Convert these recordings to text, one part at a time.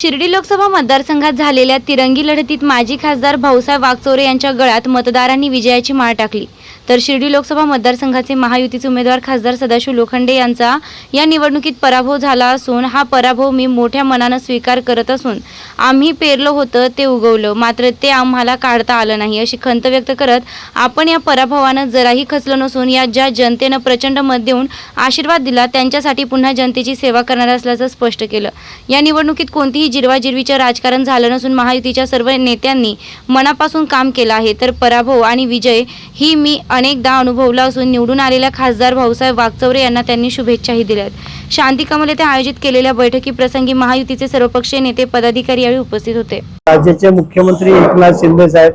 शिर्डी लोकसभा मतदारसंघात झालेल्या तिरंगी लढतीत माजी खासदार भाऊसाहेब वागचोरे यांच्या गळ्यात मतदारांनी विजयाची माळ टाकली. तर शिर्डी लोकसभा मतदारसंघाचे महायुतीचे उमेदवार खासदार सदाशिव लोखंडे यांचा या निवडणुकीत पराभव झाला असून हा पराभव मी मोठ्या मनानं स्वीकार करत असून आम्ही पेरलं होतं ते उगवलं. मात्र ते आम्हाला काढता आलं नाही अशी खंत व्यक्त करत आपण या पराभवानं जराही खचलो नसून या ज्या जनतेनं प्रचंड मत देऊन आशीर्वाद दिला त्यांच्यासाठी पुन्हा जनतेची सेवा करणार असल्याचं स्पष्ट केलं. या निवडणुकीत कोणतीही जिरवाजिरवीचं राजकारण झालं नसून महायुतीच्या सर्व नेत्यांनी मनापासून काम केलं आहे. तर पराभव आणि विजय ही मी अनेकदा अनुभवला असून निवडून आलेल्या खासदार भाऊसाहेब वागचौरे यांना त्यांनी शुभेच्छाही दिल्यात शांती कमल येथे आयोजित केलेल्या बैठकीप्रसंगी महायुतीचे सर्वपक्षीय नेते पदाधिकारी यावेळी उपस्थित होते. राज्याचे मुख्यमंत्री एकनाथ शिंदे साहेब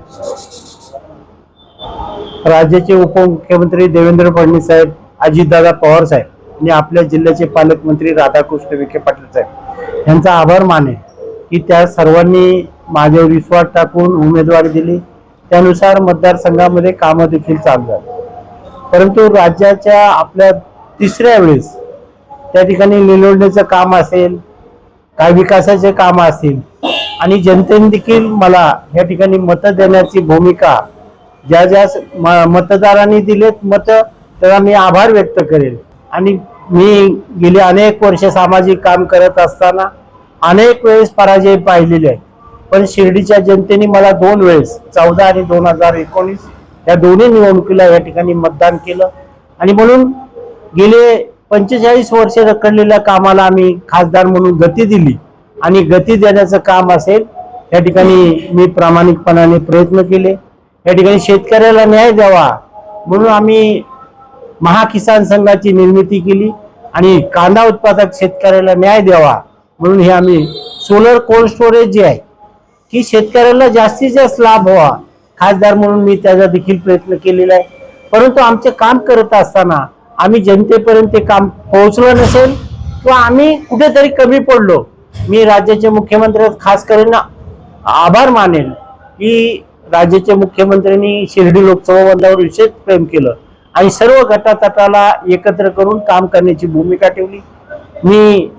राज्याचे उपमुख्यमंत्री देवेंद्र फडणवीस साहेब अजितदादा पवार साहेब आणि आपल्या जिल्ह्याचे पालकमंत्री राधाकृष्ण विखे पाटील साहेब यांचा आभार माने की त्या सर्वांनी माझ्यावर विश्वास टाकून उमेदवारी दिली. त्यानुसार मतदारसंघामध्ये कामं देखील चालू झाली परंतु राज्याच्या आपल्या तिसऱ्या वेळेस त्या ठिकाणी निवडण्याचं काम असेल काय विकासाचे काम असतील आणि जनतेने देखील मला या ठिकाणी मतं देण्याची भूमिका ज्या ज्या म- मतदारांनी दिलेत मतं त्याला मी आभार व्यक्त करेल. आणि मी गेली अनेक वर्ष सामाजिक काम करत असताना अनेक वेळेस पराजय पाहिलेले आहे पण शिर्डीच्या जनतेने मला दोन वेळेस चौदा आणि दोन हजार एकोणीस या दोन्ही निवडणुकीला या ठिकाणी मतदान केलं. आणि म्हणून गेले पंचेचाळीस वर्ष रखडलेल्या कामाला आम्ही खासदार म्हणून गती दिली. आणि गती देण्याचं काम असेल या ठिकाणी मी प्रामाणिकपणाने प्रयत्न केले. या ठिकाणी शेतकऱ्याला न्याय द्यावा म्हणून आम्ही महाकिसान संघाची निर्मिती केली. आणि कांदा उत्पादक शेतकऱ्याला न्याय द्यावा म्हणून हे आम्ही सोलर कोल्ड स्टोरेज जे आहे की शेतकऱ्याला जास्तीत जास्त लाभ व्हावा. खासदार म्हणून मी त्याचा देखील प्रयत्न केलेला आहे. परंतु आमचे काम करत असताना आम्ही जनतेपर्यंत ते काम पोहोचलं नसेल किंवा आम्ही कुठेतरी कमी पडलो. मी राज्याचे मुख्यमंत्री खास करून आभार मानेल की राज्याच्या मुख्यमंत्र्यांनी शिर्डी लोकसभा बंदावर विशेष प्रेम केलं आणि सर्व गटातटाला एकत्र करून काम करण्याची भूमिका ठेवली. मी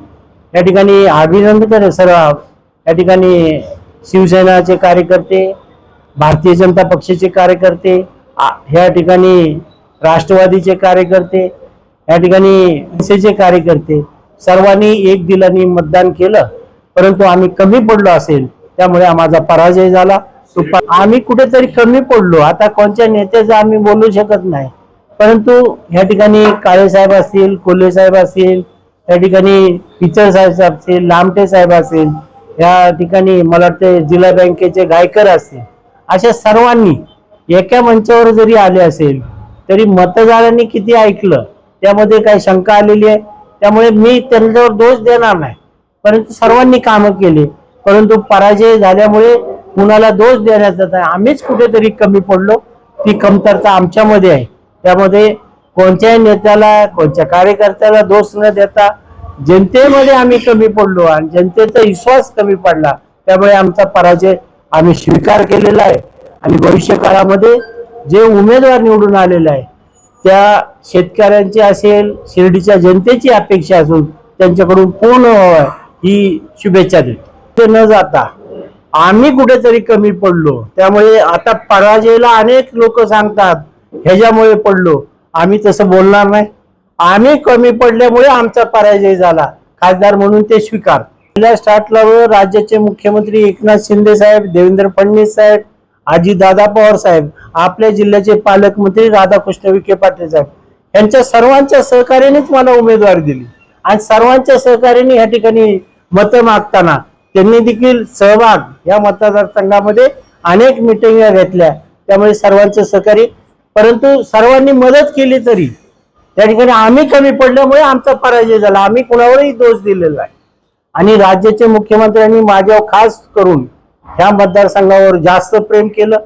या ठिकाणी अभिनंदन सर्व या ठिकाणी शिवसेनाचे कार्यकर्ते भारतीय जनता पक्षाचे कार्यकर्ते आ- या ठिकाणी राष्ट्रवादीचे कार्यकर्ते या ठिकाणी मनसेचे कार्यकर्ते सर्वांनी एक दिलाने मतदान केलं परंतु आम्ही कमी पडलो असेल त्यामुळे माझा पराजय झाला. आम्ही कुठेतरी कमी पडलो. आता कोणत्या नेत्याचं आम्ही बोलू शकत नाही. परंतु या ठिकाणी काळे साहेब असतील कोल्हे साहेब असतील या ठिकाणी पिचर साहेब असतील लामटे साहेब असतील या ठिकाणी मला वाटते जिल्हा बँकेचे गायकर असतील. अशा सर्वांनी एका मंचावर जरी आले असेल तरी मतदारांनी किती ऐकलं त्यामध्ये काही शंका आलेली आहे. त्यामुळे मी त्यांच्यावर दोष देणार नाही. परंतु सर्वांनी कामं केली. परंतु पराजय झाल्यामुळे कुणाला दोष देण्याचा नाही आम्हीच कुठेतरी कमी पडलो. ती कमतरता आमच्यामध्ये आहे. त्यामध्ये कोणत्याही नेत्याला कोणत्या कार्यकर्त्याला दोष न देता जनतेमध्ये आम्ही कमी पडलो आणि जनतेचा विश्वास कमी पडला त्यामुळे आमचा पराजय आम्ही स्वीकार केलेला आहे. आणि भविष्य काळामध्ये जे उमेदवार निवडून आलेले आहे त्या शेतकऱ्यांची असेल शिर्डीच्या जनतेची अपेक्षा असून त्यांच्याकडून पूर्ण व्हावं ही शुभेच्छा देतो. ते न जाता आम्ही कुठेतरी कमी पडलो. त्यामुळे आता पराजयला अनेक लोक सांगतात ह्याच्यामुळे पडलो. आम्ही तसं बोलणार नाही. आम्ही कमी पडल्यामुळे आमचा पराजय झाला. खासदार म्हणून ते स्वीकार. पहिल्या स्टार्टला राज्याचे मुख्यमंत्री एकनाथ शिंदे साहेब देवेंद्र फडणवीस साहेब अजितदादा पवार साहेब आपल्या जिल्ह्याचे पालकमंत्री राधाकृष्ण विखे पाटील साहेब. यांच्या सर्वांच्या सहकार्यानेच मला उमेदवारी दिली. आणि सर्वांच्या सहकार्याने या ठिकाणी मतं मागताना त्यांनी देखील सहभाग या मतदारसंघामध्ये अनेक मिटिंगा घेतल्या. त्यामुळे सर्वांचे सहकार्य. परंतु सर्वांनी मदत केली तरी त्या ठिकाणी आम्ही कमी पडल्यामुळे आमचा पराजय झाला. आम्ही कुणावरही दोष दिलेला आहे आणि राज्याचे मुख्यमंत्र्यांनी माझ्यावर खास करून ह्या मतदारसंघावर जास्त प्रेम केलं.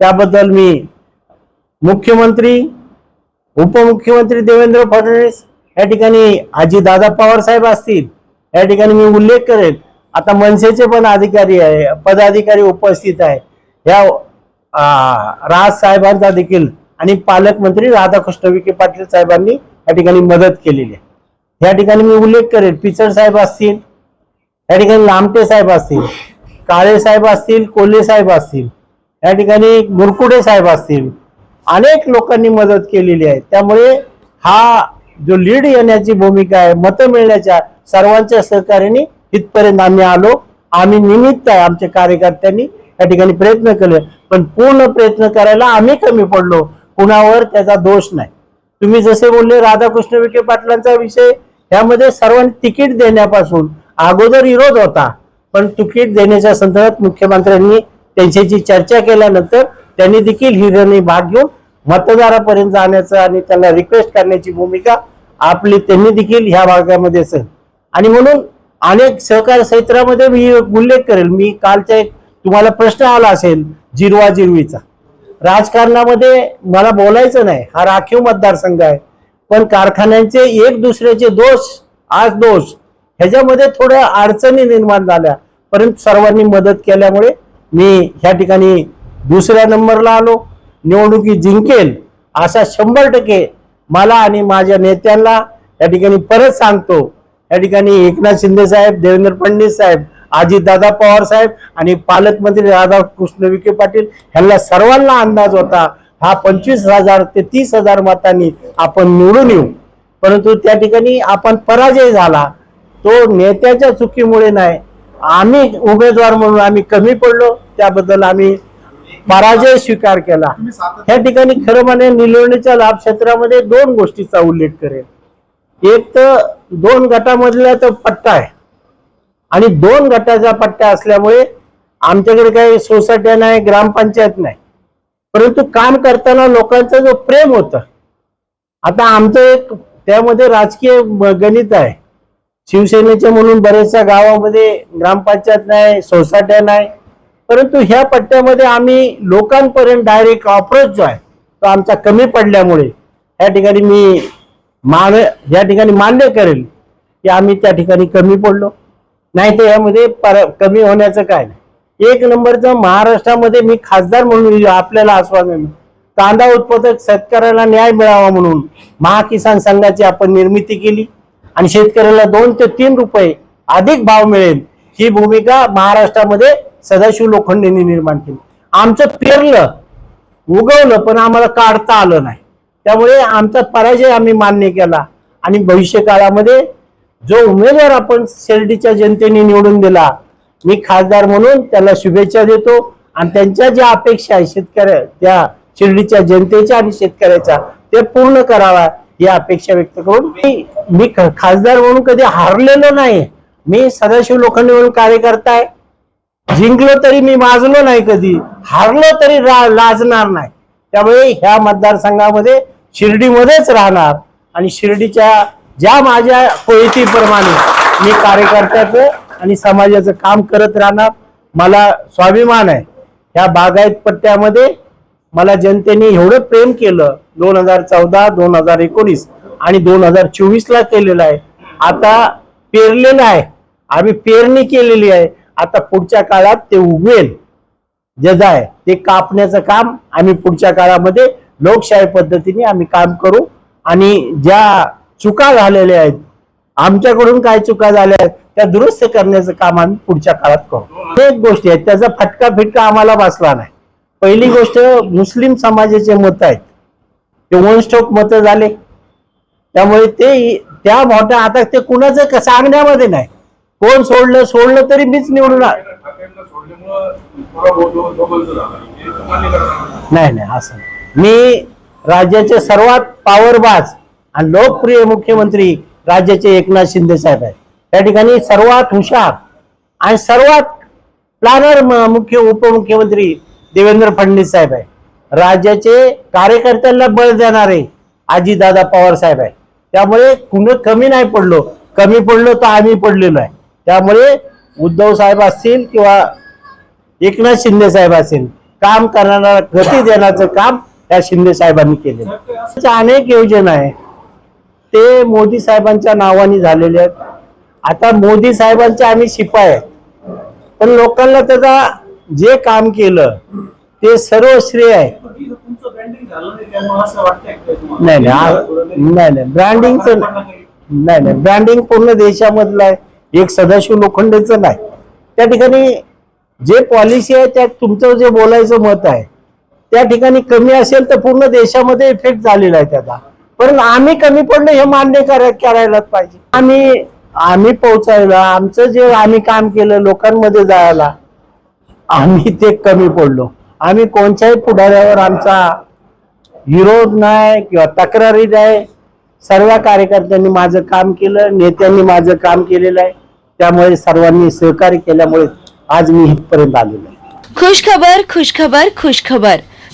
त्याबद्दल मी मुख्यमंत्री उपमुख्यमंत्री देवेंद्र फडणवीस या ठिकाणी आजी दादा पवार साहेब असतील या ठिकाणी मी उल्लेख करेन आता मनसेचे पण अधिकारी आहे पदाधिकारी उपस्थित आहे. या राज साहेबांचा देखील आणि पालकमंत्री राधाकृष्ण विखे पाटील साहेबांनी या ठिकाणी मदत केलेली आहे. या ठिकाणी मी उल्लेख करेन पिचड साहेब असतील या ठिकाणी लामटे साहेब असतील काळे साहेब असतील कोल्हे साहेब असतील या ठिकाणी मुरकुडे साहेब असतील अनेक लोकांनी मदत केलेली आहे. त्यामुळे हा जो लीड येण्याची भूमिका आहे मतं मिळण्याच्या सर्वांच्या सहकार्याने इथपर्यंत आम्ही आलो. आम्ही निमित्त आहे आमच्या कार्यकर्त्यांनी या ठिकाणी प्रयत्न केले. पण पूर्ण प्रयत्न करायला आम्ही कमी पडलो. कुणावर त्याचा दोष नाही. तुम्ही जसे बोलले राधाकृष्ण विखे पाटलांचा विषय यामध्ये सर्वांनी तिकीट देण्यापासून अगोदर विरोध होता. पण तिकीट देण्याच्या संदर्भात मुख्यमंत्र्यांनी त्यांच्याशी चर्चा केल्यानंतर त्यांनी देखील हिरणी भाग घेऊन मतदारापर्यंत जाण्याचं आणि त्यांना रिक्वेस्ट करण्याची भूमिका आपली त्यांनी देखील ह्या भागामध्ये असेल आणि म्हणून अनेक सहकार क्षेत्रामध्ये मी उल्लेख करेल. मी कालच्या एक तुम्हाला प्रश्न आला असेल जिरवा जिरवीचा. राजकारणामध्ये मला बोलायचं नाही. हा राखीव मतदारसंघ आहे. पण कारखान्यांचे एक दुसऱ्याचे दोष आज दोष ह्याच्यामध्ये थोड्या अडचणी निर्माण झाल्या. परंतु सर्वांनी मदत केल्यामुळे मी ह्या ठिकाणी दुसऱ्या नंबरला आलो. निवडणुकी जिंकेल असा शंभर टक्के मला आणि माझ्या नेत्यांना या ठिकाणी परत सांगतो. या ठिकाणी एकनाथ शिंदे साहेब देवेंद्र फडणवीस साहेब अजितदादा पवार साहेब आणि पालकमंत्री राधाकृष्ण विखे पाटील ह्यांना सर्वांना अंदाज होता हा पंचवीस हजार ते तीस हजार मतांनी आपण निवडून येऊ. परंतु त्या ठिकाणी आपण पराजय झाला. तो नेत्याच्या चुकीमुळे नाही. आम्ही उमेदवार म्हणून आम्ही कमी पडलो त्याबद्दल आम्ही पराजय स्वीकार केला. या ठिकाणी खरं म्हणे निलवणीच्या लाभ क्षेत्रामध्ये दोन गोष्टीचा उल्लेख करेल एक तर दोन गटामधला तो पट्टा आहे. आणि दोन गटाचा पट्ट्या असल्यामुळे आमच्याकडे काही सोसायट्या नाही ग्रामपंचायत नाही. परंतु काम करताना लोकांचं जो प्रेम होतं. आता आमचं एक त्यामध्ये राजकीय गणित आहे. शिवसेनेचे म्हणून बरेचशा गावामध्ये ग्रामपंचायत नाही सोसायट्या नाही. परंतु ह्या पट्ट्यामध्ये आम्ही लोकांपर्यंत डायरेक्ट अप्रोच जो आहे तो आमचा कमी पडल्यामुळे या ठिकाणी मी मान या ठिकाणी मान्य करेल की आम्ही त्या ठिकाणी कमी पडलो. नाही तर यामध्ये पर कमी होण्याचं काय नाही. एक नंबरचं महाराष्ट्रामध्ये मी खासदार म्हणून आपल्याला आश्वासन कांदा उत्पादक शेतकऱ्याला न्याय मिळावा म्हणून महाकिसान संघाची आपण निर्मिती केली. आणि शेतकऱ्याला दोन ते तीन रुपये अधिक भाव मिळेल ही भूमिका महाराष्ट्रामध्ये सदाशिव लोखंडेंनी निर्माण केली. आमचं पेरलं उगवलं पण आम्हाला काढता आलं नाही. त्यामुळे आमचा पराजय आम्ही मान्य केला. आणि भविष्य काळामध्ये जो उमेदवार आपण शिर्डीच्या जनतेने निवडून दिला मी खासदार म्हणून त्याला शुभेच्छा देतो. आणि त्यांच्या ज्या अपेक्षा आहे शेतकऱ्या त्या शिर्डीच्या जनतेच्या आणि शेतकऱ्याच्या ते पूर्ण करावा या अपेक्षा व्यक्त करून मी मी ख- खासदार म्हणून कधी हारलेलो नाही. मी सदाशिव लोखंडे म्हणून कार्यकर्ता आहे जिंकलो तरी मी माजलो नाही कधी. हारलो तरी रा- लाजणार नाही. त्यामुळे ह्या मतदारसंघामध्ये शिर्डीमध्येच राहणार आणि शिर्डीच्या ज्या माझ्या कोयतीप्रमाणे मी कार्यकर्त्याचं आणि समाजाचं काम करत राहणार मला स्वाभिमान आहे. ह्या बागायत पट्ट्यामध्ये मला जनतेने एवढं प्रेम केलं दोन हजार चौदा दोन हजार एकोणीस आणि दोन हजार चोवीसला केलेलं आहे. आता पेरलेलं आहे. आम्ही पेरणी केलेली आहे. आता पुढच्या काळात ते उगवेल. जजा आहे ते कापण्याचं काम आम्ही पुढच्या काळामध्ये लोकशाही पद्धतीने आम्ही काम करू आणि ज्या चुका झालेल्या आहेत. आमच्याकडून काय चुका झाल्या आहेत त्या दुरुस्त करण्याचं काम आम्ही पुढच्या काळात करू. एक गोष्टी आहेत त्याचा फटका फिटका आम्हाला बसला नाही. पहिली गोष्ट मुस्लिम समाजाचे मत आहेत. ते वन स्टॉक मत झाले. त्यामुळे ते त्या मोठ्या आता ते कुणाचं सांगण्यामध्ये नाही. कोण सोडलं सोडलं तरी मीच निवडणार. नाही नाही असं मी राज्याचे सर्वात पावरबाज आणि लोकप्रिय मुख्यमंत्री राज्याचे एकनाथ शिंदे साहेब आहेत. त्या ठिकाणी सर्वात हुशार आणि सर्वात प्लॅनर मुख्य उपमुख्यमंत्री देवेंद्र फडणवीस साहेब आहे राज्याचे कार्यकर्त्यांना बळ देणारे आजीदादा पवार साहेब आहे त्यामुळे कुण कमी नाही पडलो. कमी पडलो तर आम्ही पडलेलो आहे. त्यामुळे उद्धव साहेब असतील किंवा एकनाथ शिंदे साहेब असेल काम करणारा गती देण्याचं काम त्या शिंदे साहेबांनी केलेलं अनेक योजना आहे. ते मोदी साहेबांच्या नावाने झालेले आहेत. आता मोदी साहेबांचे आम्ही शिपाय आहेत. पण लोकांना त्याचा जे काम केलं ते सर्व श्रेय आहे. नाही नाही नाही ब्रँडिंगच नाही नाही. नाही नाही ब्रँडिंग पूर्ण देशामधलं आहे. एक सदाशिव लोखंडेचं नाही. त्या ठिकाणी जे पॉलिसी आहे त्यात तुमचं जे बोलायचं मत आहे त्या ठिकाणी कमी असेल तर पूर्ण देशामध्ये इफेक्ट झालेला आहे त्याचा. पण आम्ही कमी पडलो हे मान्य करायलाच पाहिजे. आम्ही आम्ही पोहोचायला आमचं जे आम्ही काम केलं लोकांमध्ये जायला आम्ही ते कमी पडलो. आम्ही कोणत्याही पुढाऱ्यावर आमचा विरोध नाही किंवा तक्रारी नाही. सर्व कार्यकर्त्यांनी माझं काम केलं नेत्यांनी माझं काम केलेलं आहे. त्यामुळे सर्वांनी सहकार्य केल्यामुळे आज मी इथपर्यंत आलेलो आहे. खुशखबर खुश खबर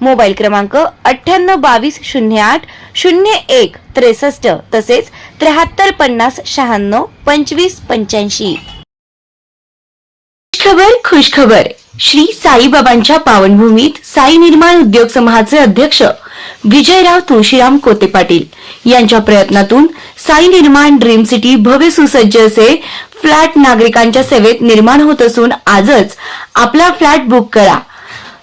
मोबाईल क्रमांक अठ्ठ्याण्णव बावीस शून्य आठ शून्य एक त्रेसष्ट तसेच त्र्याहत्तर पन्नास शहाण्णव पंचवीस पंच्याऐंशी. खबर खुश खबर श्री साईबाबांच्या पावनभूमीत साई निर्माण उद्योग समूहाचे अध्यक्ष विजयराव तुळशीराम कोते पाटील यांच्या प्रयत्नातून साई निर्माण ड्रीम सिटी भव्य सुसज्ज असे फ्लॅट नागरिकांच्या सेवेत निर्माण होत असून आजच आपला फ्लॅट बुक करा.